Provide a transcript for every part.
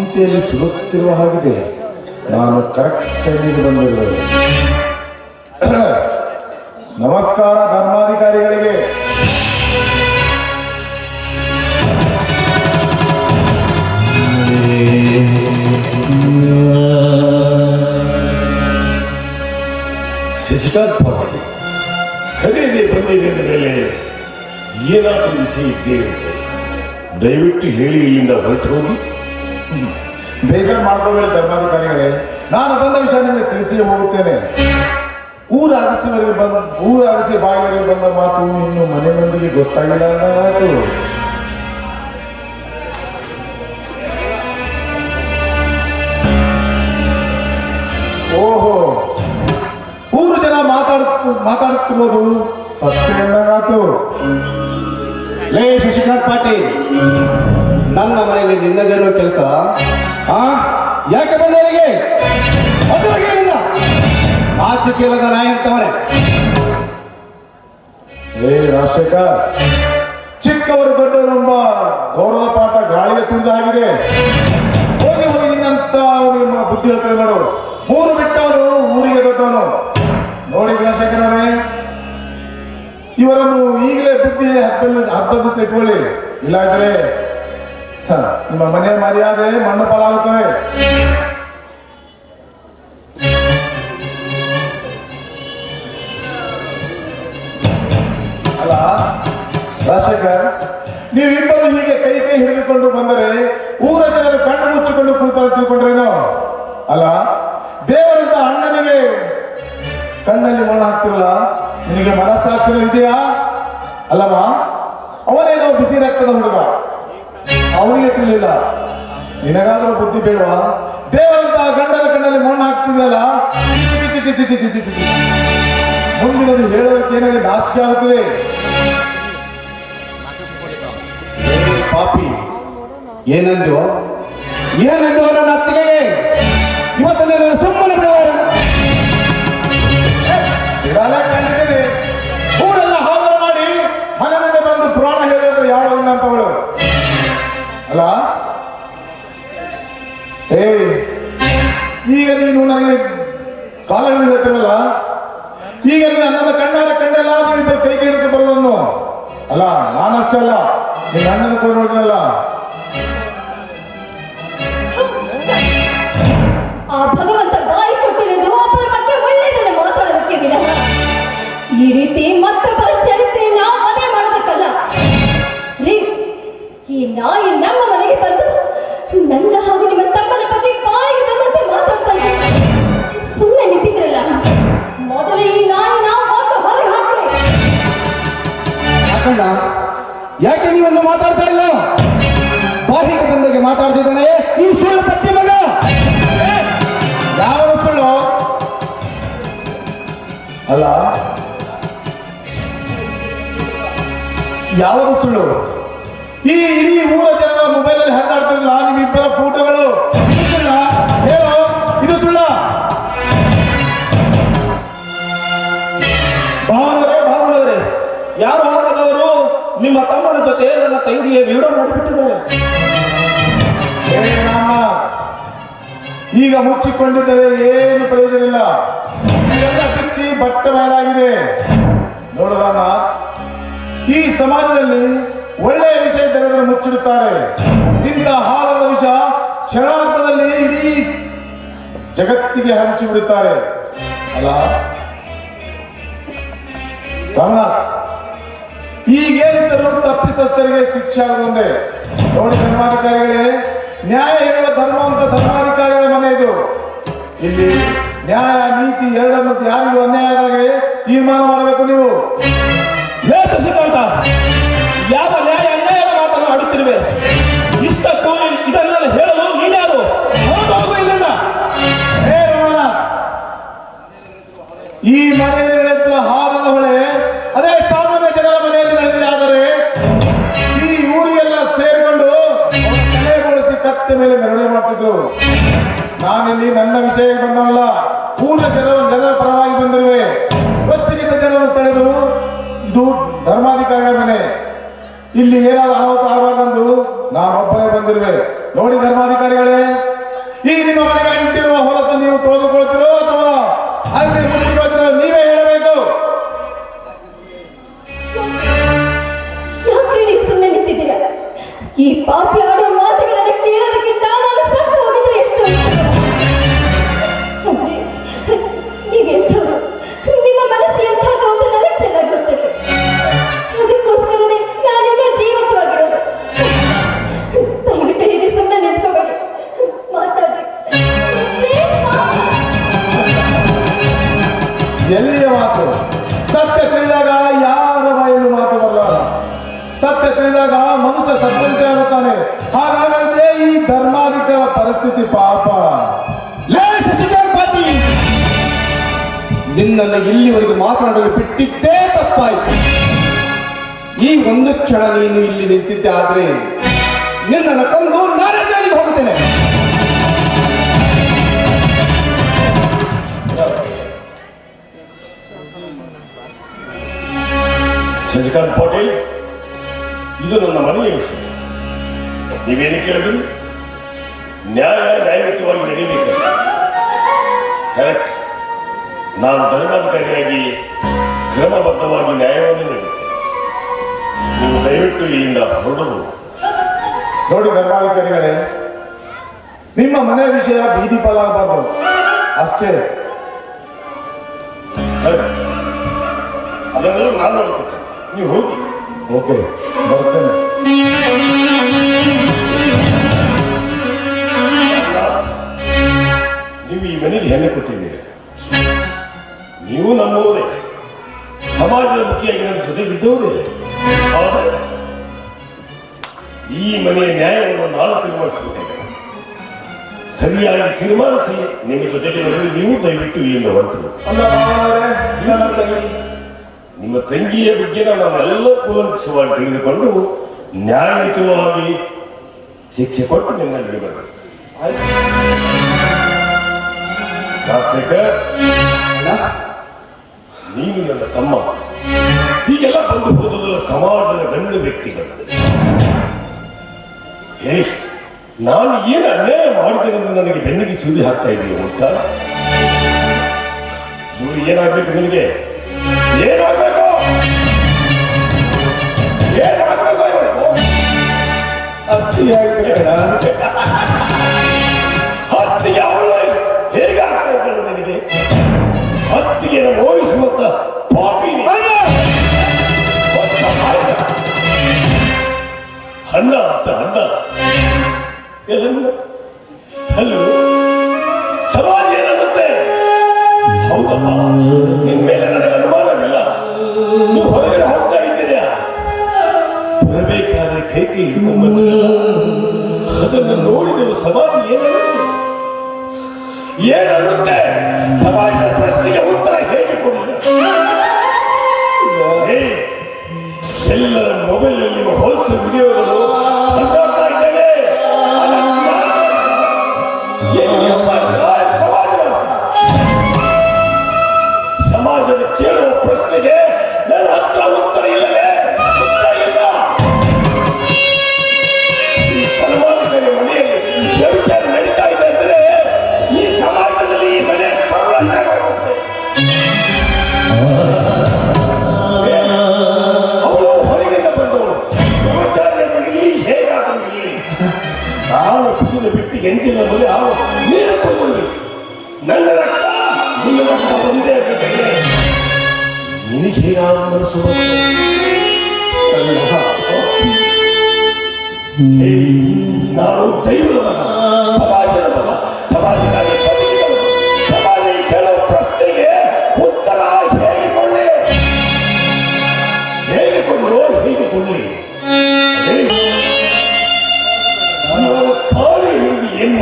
ಚಿಂತೆಯಲ್ಲಿ ಸುಡುತ್ತಿರುವ ಹಾಗಿದೆ. ನಾನು ಕರೆಕ್ಟ್ ಟೈಮಿಗೆ ಬಂದಿರುವೆ ನಮಸ್ಕಾರ ಧರ್ಮಾಧಿಕಾರಿಗಳಿಗೆ. ಶಶಿಕಾಂತ್ ಪಾಟೀಲ್ ಕರೆಯದೆ ಬಂದಿದ್ದ ಮೇಲೆ ಏನಾದರೂ ವಿಷಯ ಇದ್ದೇ ದಯವಿಟ್ಟು ಹೇಳಿ ಇಲ್ಲಿಂದ ಹೊರಟು ಹೋಗಿ. ಬೇಜಾರು ಮಾಡ್ಕೋಬೇಡಿ ಧರ್ಮಾಧಿಕಾರಿಗಳೇ ನಾನು ಬಂದ ವಿಷಯ ನಿಮಗೆ ತಿಳಿಸಿ ಹೋಗುತ್ತೇನೆ. ಊರ ಅರಸಿವರೆಗೆ ಬಂದ, ಊರ ಅರಸಿ ಬಾಯಿಯಲ್ಲಿ ಬಂದ ಮಾತು ಇನ್ನು ಮನೆ ಮಂದಿಗೆ ಗೊತ್ತಾಗಿಲ್ಲ ಅನ್ನೋ ಮಾತು. ಓಹೋ. ಊರು ಜನ ಮಾತಾಡ್ತು ಮಾತಾಡುತ್ತಿರೋದು ಸತ್ಯ ಎಂದಾಗಾತು ಲೇ ಶಶಿಕಾಂತ್ ಪಾಟೀಲ್. ನನ್ನ ಮನೆಯಲ್ಲಿ ನಿನ್ನದೇನೋ ಕೆಲಸ? ಆ? ಯಾಕೆ ಬಂದವರಿಗೆ ಆಚೆ ಕೇಳದ ನಾಯಿ ಅಂತವನೇ ಏ, ರಾಜಶೇಖರ್, ಚಿಕ್ಕವರು ಗೌರವ ಪಾಠ ಗಾಳಿಗೆ ತುಂಬಾಗಿದೆ ಹೋಗಿ ಹೋಗಿ ನಿನ್ನಂತ ನಿಮ್ಮ ಬುದ್ಧಿ ಹೇಳ್ತಾರೆ ಮೂರು ಬಿಟ್ಟವನು ಊರಿಗೆ ದೊಡ್ಡವನು. ನೋಡಿ ಗುಣಶೇಖರವರೇ ಇವರನ್ನು ಈಗಲೇ ಬುದ್ಧಿ ಹಬ್ಬದ ಹಬ್ಬದ ಇಟ್ಕೊಳ್ಳಿ. ಇಲ್ಲಾಂದ್ರೆ ನಿಮ್ಮ ಮನೆಯ ಮರ್ಯಾದೆ ಮಣ್ಣು ಪಾಲಾಗುತ್ತವೆ ಅಲ್ಲ, ರಾಜಶೇಖರ್, ನೀವಿಬ್ಬರು ಹೀಗೆ ಕೈ ಕೈ ಹಿಡಿದುಕೊಂಡು ಬಂದರೆ ಊರ ಜನರು ಕಣ್ಣು ಮುಚ್ಚಿಕೊಂಡು ಕೂತಾರೆ ತಿಳ್ಕೊಂಡ್ರೇನೋ? ಅಲ್ಲ, ದೇವರಿಂದ ಅಣ್ಣನಿಗೆ ಕಣ್ಣಲ್ಲಿ ಮಣ್ಣು ಹಾಕ್ತಿರಲ್ಲ, ನಿನಗೆ ಮನಸ್ಸಾಕ್ಷಿ ಇದೆಯಾ? ಅಲ್ಲಮ್ಮ, ಅವನೇನೋ ಬಿಸಿ ರಕ್ತದ ಹುಡುಗ. ಅವನಿಗೆ ತಿಳಿಲ್ಲ ನಿನಗಾದ್ರೂ ಬುದ್ಧಿ ಬೇಡವಾ? ದೇವಂತ ಗಂಡನ ಕಣ್ಣಲ್ಲಿ ಮಣ್ಣು ಹಾಕ್ತಿದ್ದಲ್ಲ. ಮುಂದಿನದು ಹೇಳೋದಕ್ಕೆ ಏನಾದ್ರೆ ನಾಚಿಕೆ ಆಗುತ್ತದೆ? ಪಾಪಿ ಏನಂದು ಏನಂದು ನನ್ನ ಅತ್ತಿಗೆಗೆ? ಇವತ್ತು ಸುಮ್ಮನೆ ಅಲ್ಲ? ಏ, ಈಗ ನೀನು ನನಗೆ ಕಾಲ ಹೇಳ್ತಿರಲ್ಲ ಈಗ ನೀನು ನನ್ನ ಕಣ್ಣಾರ ಕಂಡೆಲ್ಲ ನೀನು ಕೈ ಕೈ ಹಿಡಿದು ಬರೋದನ್ನು ಅಲ್ಲ, ನಾನಷ್ಟೇ ಅಲ್ಲ, ನಿನ್ನ ಅಣ್ಣನ ಕೂಡ ನೋಡಿದ್ರಲ್ಲ ಆ ಭಗವಂತ ಬಾಯಿ ಕೊಟ್ಟಿರೋದು ಒಬ್ಬರ ಬಗ್ಗೆ ಒಳ್ಳೆಯದನ್ನ ಮಾತಾಡೋದಕ್ಕೆ ಈ ರೀತಿ ಮತ್ತೊಬ್ಬರ ನಾಯಿ ನಮ್ಮ ಮನೆಗೆ ನನ್ನ ಹಾಗೂ ನಿಮ್ಮ ತಮ್ಮನ ಬಗ್ಗೆ ಬಾಯಿಗೆ ಬಂದಂತೆ ಮಾತಾಡ್ತಾ ಇದ್ದಾರೆ ಸುಮ್ಮನೆ ನಿಂತಿದ್ರಲ್ಲ, ಮೊದಲು ಈ ನಾಯಿನ ಹೊರಗೆ ಹೊರಗೆ ಹಾಕ್ರಿ. ಯಾಕಂಡ ಯಾಕೆ ನೀವೊಂದು ಮಾತಾಡ್ತಾ ಇಲ್ಲ? ಬಾಹಿಗೆ ಬಂದಾಗೆ ಮಾತಾಡ್ತಿದ್ದಾನೆ? ಈ ಸುಳ್ಳು ಮಗ! ಯಾವ ಸುಳ್ಳು ಅಲ್ಲ, ಯಾವ ಸುಳ್ಳು ಈ ಇಡೀ ಊರ ಜನ ಮೊಬೈಲ್ ಅಲ್ಲಿ ಹರಿದಾಡ್ತಿರಲ್ಲ ನಿಮ್ಮಿಬ್ಬರ ಫೋಟೋಗಳು. ಹೇಳು, ಇದು ಸುಳ್ಳ. ಯಾರು ಹಾಕದವರು ನಿಮ್ಮ ತಮ್ಮನ ಜೊತೆ ನನ್ನ ತಂಗಿಯ ವಿಡಿಯೋ ಮಾಡಿಬಿಟ್ಟಿದ್ದಾರೆ. ಈಗ ಮುಚ್ಚಿಕೊಂಡಿದ್ದರೆ. ಏನು ಪ್ರಯೋಜನ ಇಲ್ಲ ಇದೆಲ್ಲ ಬಿಚ್ಚಿ ಬಟ್ಟೆ ಮೇಲಾಗಿದೆ. ನೋಡುವ ಈ ಸಮಾಜದಲ್ಲಿ ಒಳ್ಳೆಯ ವಿಷಯ ತೆಗೆದರೆ ಮುಚ್ಚಿರುತ್ತಾರೆ ಇಂಥ ಹಾಲದ ವಿಷ ಕ್ಷಣಾರ್ಥದಲ್ಲಿ ಇಡೀ ಜಗತ್ತಿಗೆ ಹಂಚಿ ಬಿಡುತ್ತಾರೆ. ಅಲ್ಲ? ಕಾರಣ ತಪ್ಪಿತಸ್ಥರಿಗೆ ಶಿಕ್ಷೆ ಆಗುವುದೇ ನೋಡಿ ಧರ್ಮಾಧಿಕಾರಿಗಳೇ, ನ್ಯಾಯ ಹೇಳುವ ಧರ್ಮ ಅಂತ ಧರ್ಮಾಧಿಕಾರಿಗಳ ಮನೆ ಇದು. ಇಲ್ಲಿ ನ್ಯಾಯ ನೀತಿ ಎರಡನ್ನು ಯಾರಿಗೂ ಅನ್ಯಾಯ ಆದಾಗೆ ತೀರ್ಮಾನ ಮಾಡಬೇಕು ನೀವು. ಯಾವ ನ್ಯಾಯ ಅನ್ಯಾಯದ ಮಾತನ್ನು ಆಡುತ್ತಿರುವೆ? ಇಷ್ಟಕ್ಕೂ ಇದನ್ನೆಲ್ಲ ಹೇಳಲು ನೀನ್ಯಾರು ಹೋಗು ಇಲ್ಲಿಂದ. ಹೇ ರಮಣ, ಈ ಮನೆಯಲ್ಲಿ ಹಾಲನ ಹೊಳೆ, ಅದೇ ಸಾಮಾನ್ಯ ಜನರ ಮನೆಯಲ್ಲಿ ನಡೆದಿದೆ. ಆದರೆ ಈ ಊರಿಗೆಲ್ಲ ಸೇರಿಕೊಂಡು ತಲೆಗೊಳಿಸಿ ಕತ್ತೆ ಮೇಲೆ ಮೆರವಣಿಗೆ ಮಾಡ್ತಿದ್ರು. ನಾನಿಲ್ಲಿ ನನ್ನ ವಿಷಯ ಬಂದವಲ್ಲ ಪೂರ್ಣ ಜನರು, ಜನರ ಪರವಾಗಿ ಬಂದಿರುವೆ. ರೊಚ್ಚಿಗಿದ್ದ ಜನರನ್ನು ತಡೆದು ಇದು ಧರ್ಮಾಧಿಕಾರಿಗಳ ಮನೆ. ಇಲ್ಲಿ ಏನಾದ್ರು ಅನಾಹುತ ಆಗಬಾರ್ದಂದು ನಾನೊಬ್ಬನೇ ಬಂದಿರುವೆ. ನೋಡಿ ಧರ್ಮಾಧಿಕಾರಿಗಳೇ, ಈ ನಿಮ್ಮ ಮನೆಗೆ ಇಟ್ಟಿರುವ ಹೊಲಸು ನೀವು ತೊಳೆದುಕೊಳ್ತಿರೋ ಅಥವಾ ಅಲ್ಲಿ ಮುಚ್ಚಿಕೊಳ್ತಿರೋ ನೀವೇ ಹೇಳಬೇಕು. ಈ ಪಾಪಿ ಪರಿಸ್ಥಿತಿ ಪಾಪ. ನಿನ್ನನ್ನು ಇಲ್ಲಿವರೆಗೆ ಮಾತನಾಡಲು ಬಿಟ್ಟಿದ್ದೇ ತಪ್ಪಾಯಿತು. ಈ ಒಂದು ಕ್ಷಣ ನೀನು ಇಲ್ಲಿ ನಿಂತಿದ್ದೆ ಆದ್ರೆ ನಿನ್ನನ್ನು ತಂದು ನಾನೇ ಜಾರಿಗೆ ಹೋಗುತ್ತೇನೆ. ಶಶಿಕಾಂತ್ ಪಾಟೀಲ್, ಇದು ನನ್ನ ಮನೆಯ ವಿಷಯ. ನೀವೇನು ಕೇಳಿದ್ರು? ನ್ಯಾಯ ನ್ಯಾಯಯುತವಾಗಿ ನಡೀಬೇಕು. ಕರೆಕ್ಟ್ ನಾನು ಧರ್ಮಾಧಿಕಾರಿಯಾಗಿ ಕ್ರಮಬದ್ಧವಾಗಿ ನ್ಯಾಯವನ್ನು ನೀಡಬೇಕು. ನೀವು ದಯವಿಟ್ಟು ಇಲ್ಲಿಂದ ಹೊರಡಬಹುದು. ನೋಡಿ ಧರ್ಮಾಧಿಕಾರಿಗಳೇ ನಿಮ್ಮ ಮನೆ ವಿಷಯ ಬೀದಿ ಪಾಲಾಗಬಾರ್ದು ಅಷ್ಟೇ. ಅದನ್ನೆಲ್ಲ ನಾನು ನೋಡ್ತೇನೆ ನೀವು ಹೋಗಿ. ಓಕೆ ಬರ್ತೇನೆ. ನೀವು ಈ ಮನೆಗೆ ಹೆಮ್ಮೆ ಕೊಟ್ಟಿದ್ದೀರಿ. ನೀವು ನಮ್ಮವರೇ. ಸಮಾಜದ ಮುಖ್ಯವಾಗಿ ನನ್ನ ಜೊತೆಗಿದ್ದವರೇ ಆದರೆ ಈ ಮನೆಯ ನ್ಯಾಯವನ್ನು ನಾನು ತೀರ್ಮಾನಿಸಿದ್ದೇನೆ ಸರಿಯಾಗಿ ತೀರ್ಮಾನಿಸಿ ನಿಮ್ಮ ಜೊತೆಗೆ ನೀವು ದಯವಿಟ್ಟು ಇಲ್ಲಿಂದ ಹೊರಟು. ಅಲ್ಲ ಮಾವನವರೇ, ಇಲ್ಲ ನನ್ನ ತಂಗಿ. ನಿಮ್ಮ ತಂಗಿಯ ಬಗ್ಗೆ ನಾವೆಲ್ಲ ಕೂಲಂಕಷವಾಗಿ ತಿಳಿದುಕೊಂಡು ನ್ಯಾಯಯುತವಾಗಿ ಶಿಕ್ಷೆ ಕೊಟ್ಟು ನಿಮ್ಮಲ್ಲಿ ಬರಬೇಕು. ರಾಜಶೇಖರ್ ನೀನು ನನ್ನ ತಮ್ಮ. ಹೀಗೆಲ್ಲ ಬಂದು ಹೋದಲ್ಲ ಸಮಾಜದ ಗಂಡು ವ್ಯಕ್ತಿಗಳು ಹೇ, ನಾನು ಏನು ಅನ್ಯಾಯ ಮಾಡಿದ್ದೇನೆ ಎಂದು ನನಗೆ ಬೆನ್ನಿಗೆ ಸುದ್ದಿ ಹಾಕ್ತಾ ಇದೀಯ ಉಂಟ ಇವರು ಏನಾಗ್ಬೇಕು ಏನಾಗ್ಬೇಕು ಏನಾಗ್ಬೇಕು? ano ಸಮಾಜದ ಮಗ ಸಮಾಜಕ್ಕಾಗಿ ಸಮಾಜ ಕೇಳುವ ಪ್ರಶ್ನೆಗೆ ಉತ್ತರ ಏನ್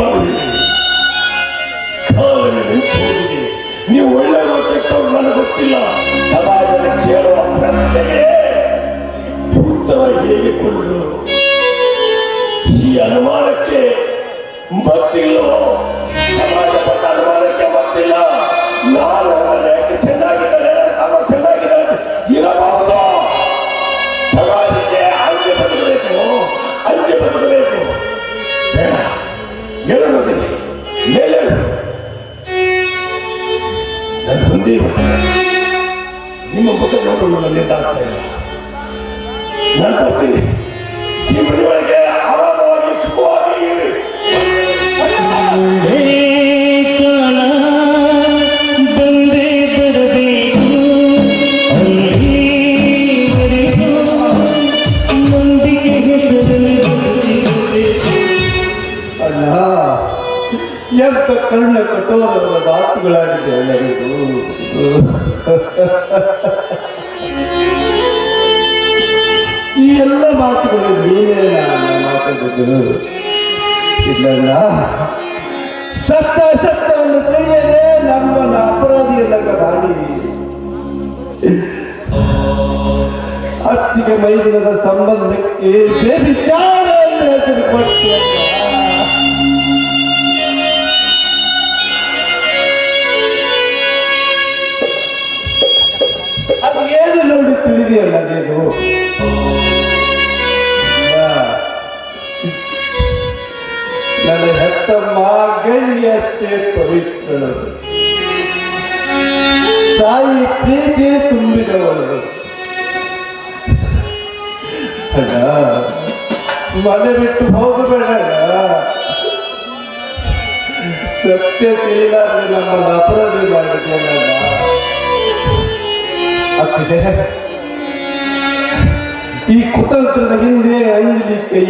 ನೀವು ಒಳ್ಳೆಯವರು ಕೆಟ್ಟವರು ನನಗೆ ಗೊತ್ತಿಲ್ಲ ಉತ್ಸವ ಹೇಳಿಕೊಂಡು ಈ ಅನುಮಾನಕ್ಕೆ ಮತ್ತಿಲ್ಲ ಸಮಾಜಪಟ್ಟ ಅನುಮಾನಕ್ಕೆ ಮತ್ತಿಲ್ಲ ನಾನು ಯಾಕೆ ಚೆನ್ನಾಗಿದ್ದಾಳೆ ನಮ್ಮ ಚೆನ್ನಾಗಿದ್ದಾಳೆ ಇರಬಹುದು ಸಮಾಜಕ್ಕೆ ಅಂಜೆ ಬದುಕಬೇಕು ಅಂಜೆ ಬದುಕಬೇಕು ಬೇಡ ಹೇಳುವುದಿಲ್ಲ ಮೇಲೆ ನಾನು ಹೊಂದಿ ನಿಮ್ಮ ಮುಖ ನೋಡಲು ನನ್ನಿಂದ ಆಗ್ತಾ ಇಲ್ಲ ನಾನು ತರ್ತೀನಿ ಈ ಆರಾಮವಾಗಿ ಸುಖವಾಗಿ ಇರಿ. ಎಂತ ಕರ್ಣ ಕಠೋರದ ಮಾತುಗಳಾಡಿದೆ ಎಲ್ಲರಿಗೂ ಈ ಎಲ್ಲ ಮಾತುಗಳು ನಾನು ಮಾತಾಡಿದ್ದು ಇಲ್ಲ ಸತ್ತ ಸತ್ಯವನ್ನು ತಿಳಿಯದೆ ನಮ್ಮನ್ನು ಅಪರಾಧಿಯಲ್ಲ ಮಾಡಿ. ಅತ್ತಿಗೆ ಮೈದಿನದ ಸಂಬಂಧಕ್ಕೆ ಬೇಬಿಚಾರ ಅಂತ ಹೆಸರು ಕೊಟ್ಟು ಏನು ನೋಡಿ ತಿಳಿದೆಯಲ್ಲ ನೀನು? ನನ್ನ ಹೆತ್ತಮ್ಮ ಗೈಯಷ್ಟೇ ಪವಿತ್ರಳು. ತಾಯಿ ಪ್ರೀತಿ ತುಂಬಿದವಳು. ಮನೆ ಬಿಟ್ಟು ಹೋಗಬೇಡ ಸತ್ಯ ತಿಳಿಲಾದ್ರೆ ನಮ್ಮನ್ನು ಅಪರಾಧಿ ಅತ್ತಿಗೆ ಈ ಕುತಂತ್ರದ ಹಿಂದೆ ಅಂಜಲಿ ಕೈ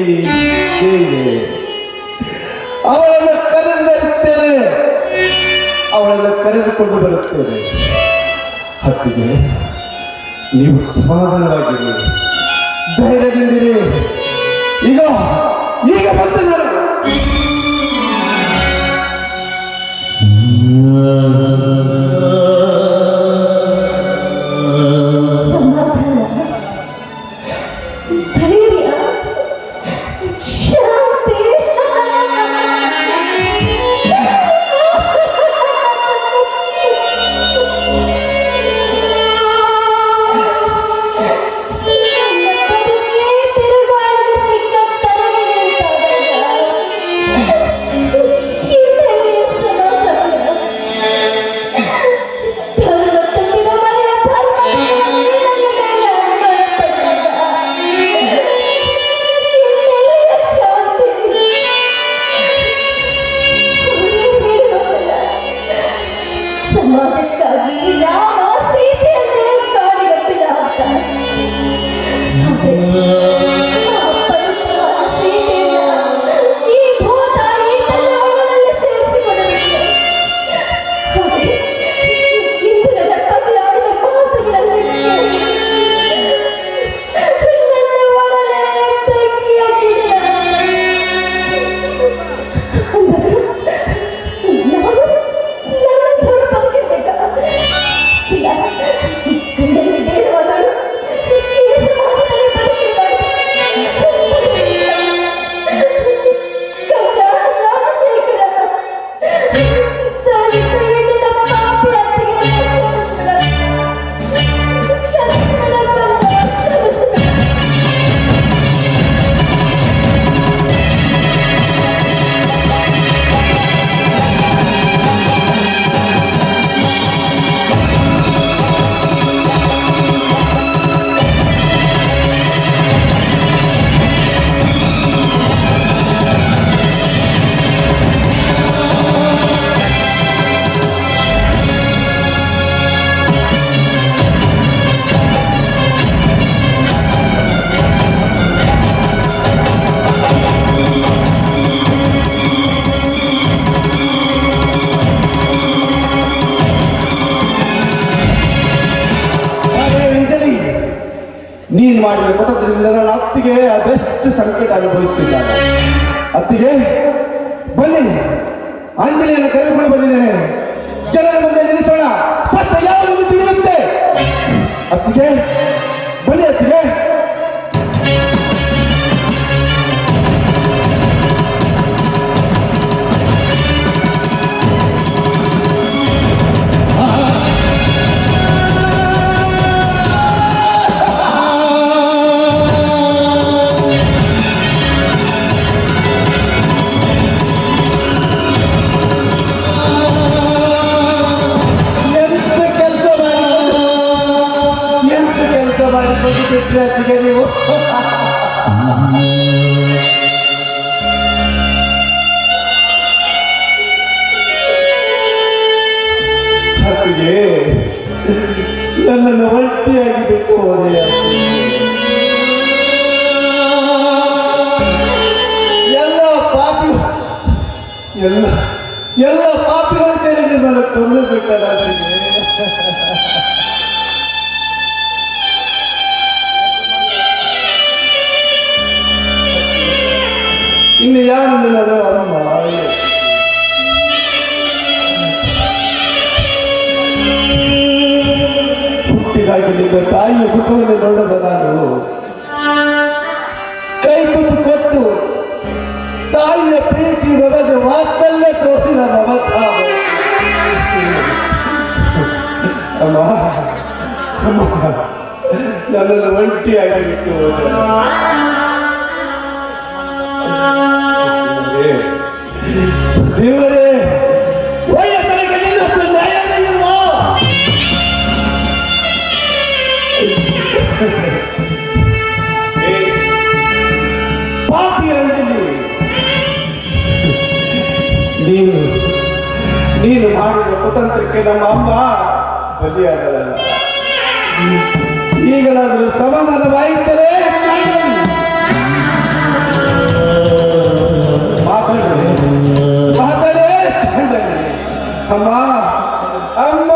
ಅವಳನ್ನು ಕರೆದರುತ್ತೇನೆ ಅವಳನ್ನು ಕರೆದುಕೊಂಡು ಬರುತ್ತೇನೆ. ಹತ್ತಿಗೆ, ನೀವು ಸಮಾಧಾನವಾಗಿರಿ. ಧೈರ್ಯದಿಂದಿರಿ. ಈಗ ಈಗ ಬಂದು ನಾನು ಅತ್ತಿಗೆ ಅದೆಷ್ಟು ಸಂಕಟ ಅನುಭವಿಸ್ತಿದ್ದಾನೆ? ಅತ್ತಿಗೆ, ಬನ್ನಿ. ಆಂಜನೇಯನ ಕರೆದುಕೊಂಡು ಬಂದಿದ್ದೇನೆ. ಜನರ ಮುಂದೆ ನಿಲ್ಲಿಸೋಣ. ಸತ್ಯ ಯಾವುದು ತಿಳಿಯುತ್ತೆ? ಅತ್ತಿಗೆ ಅಮ್ಮ ನನ್ನನ್ನು ಒಂಟಿಯಾಗಿ ಬಿಟ್ಟು ಹೋದೆ. ದೇವರೇ ವಯಸ್ಸರಿಗೆ ನಿನ್ನಷ್ಟು ನ್ಯಾಯವೇ ಇಲ್ವಾ ಪಾಪಿ ಅಂಜಲಿ ನೀನು ನೀನು ಮಾಡಿದ ಕುತಂತ್ರಕ್ಕೆ ನಮ್ಮ ಅಮ್ಮ ಬಲಿಯಾಗಲ್ಲ ಈಗಲಾದರೂ ಸಮಾಧಾನವಾಯಿತರೇ ಮಾತಾಡಿ ಮಾತಾಡೇ ಚಂದನೆ ಅಮ್ಮ. ಅಮ್ಮ.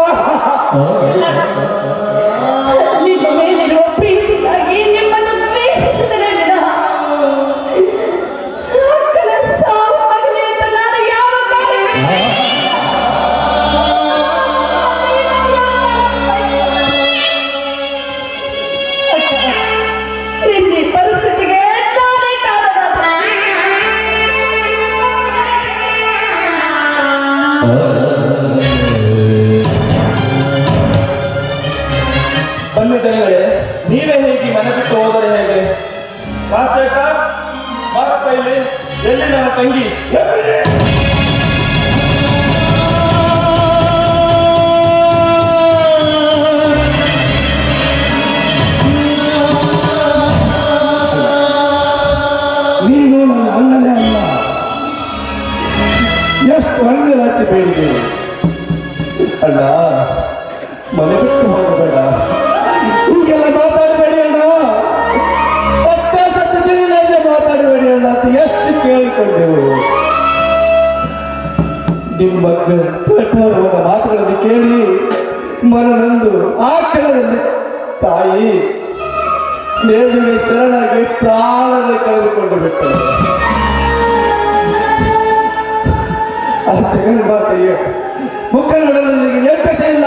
ಹಂಗೆ ಹಚ್ಚಿ ಬೇಡಿದೆ ಅಣ್ಣ, ಮನೆ ಬಿಟ್ಟು ಹೋಗಬೇಡ. ಹೀಗೆಲ್ಲ ಮಾತಾಡಬೇಡಿ ಅಣ್ಣ. ಸತ್ಯ ಸತ್ಯ ತಿಳಿದಂತೆ ಮಾತಾಡಬೇಡಿ ಅಣ್ಣ ಅಂತ ಎಷ್ಟು ಕೇಳಿಕೊಂಡೆವು. ನಿಮ್ಮ ಕಠೋರವಾದ ಮಾತುಗಳನ್ನು ಕೇಳಿ ಮನನೊಂದು ಆ ಕ್ಷಣದಲ್ಲಿ ತಾಯಿ ದೇವರಿಗೆ ಶರಣಾಗಿ ಪ್ರಾಣವನ್ನು ಕಳೆದುಕೊಂಡು ಬಿಟ್ಟರು ಜಗನ್ಮಾತೆಯ ಮುಖ ಏಕತೆ ಇಲ್ಲ?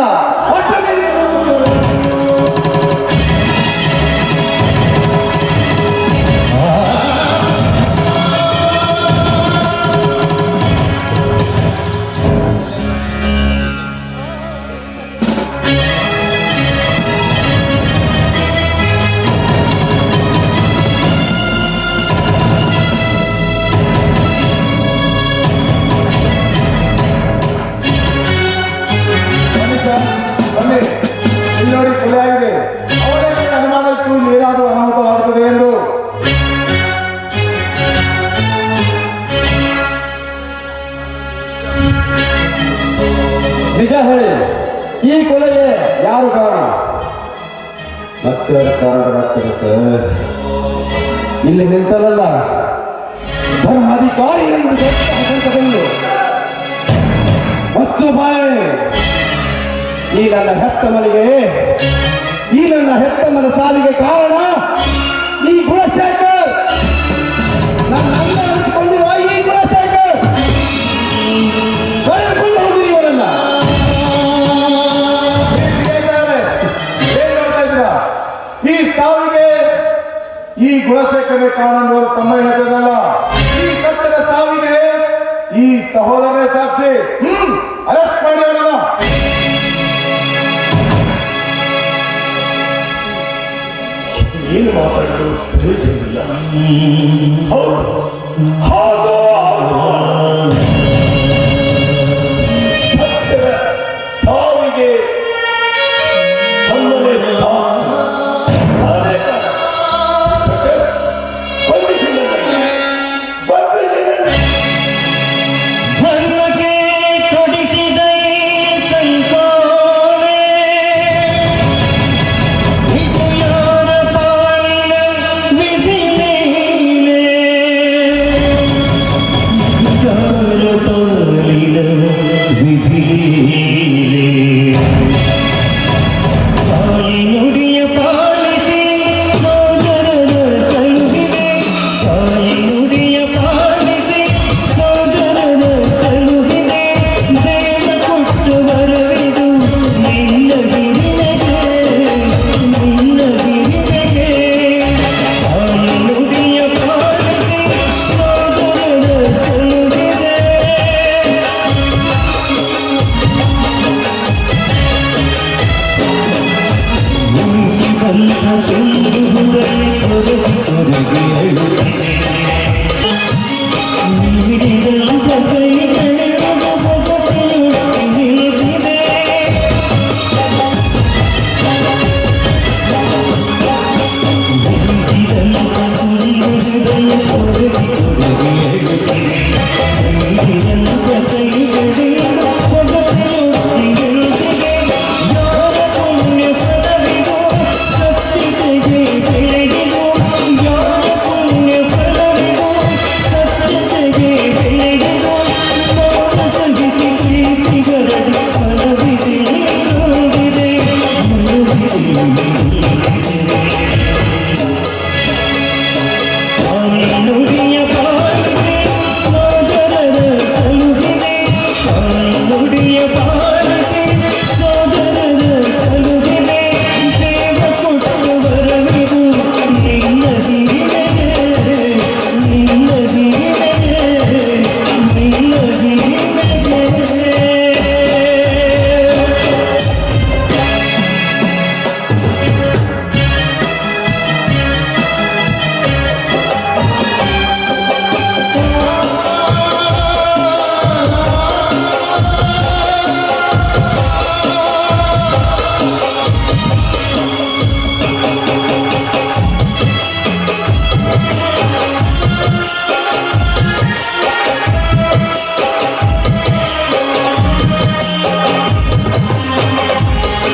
ಈ ನನ್ನ ಹೆತ್ತ ಮನೆಗೆ ಈ ನನ್ನ ಹೆತ್ತ ಮನ ಸಾಲಿಗೆ ಕಾರಣ ಈ ಗುಣಶೇಖರ್. ನನ್ನ ಈ ಗುಣಶೇಖರ್. ಕಳೆದುಕೊಂಡು? ಈ ಸಾವಿಗೆ ಈ ಕಾರಣ ತಮ್ಮ ಹೇಳ್ತದಲ್ಲ ಈ ಸತ್ಯದ ಸಾವಿಗೆ ಈ ಸಹೋದರನೇ ಸಾಕ್ಷಿ. ಹ್ಮ್. ಏನು ಮಾತಾಡಲು ಪ್ರಯೋಜನವಿಲ್ಲ ಹೌದು ಹೌದು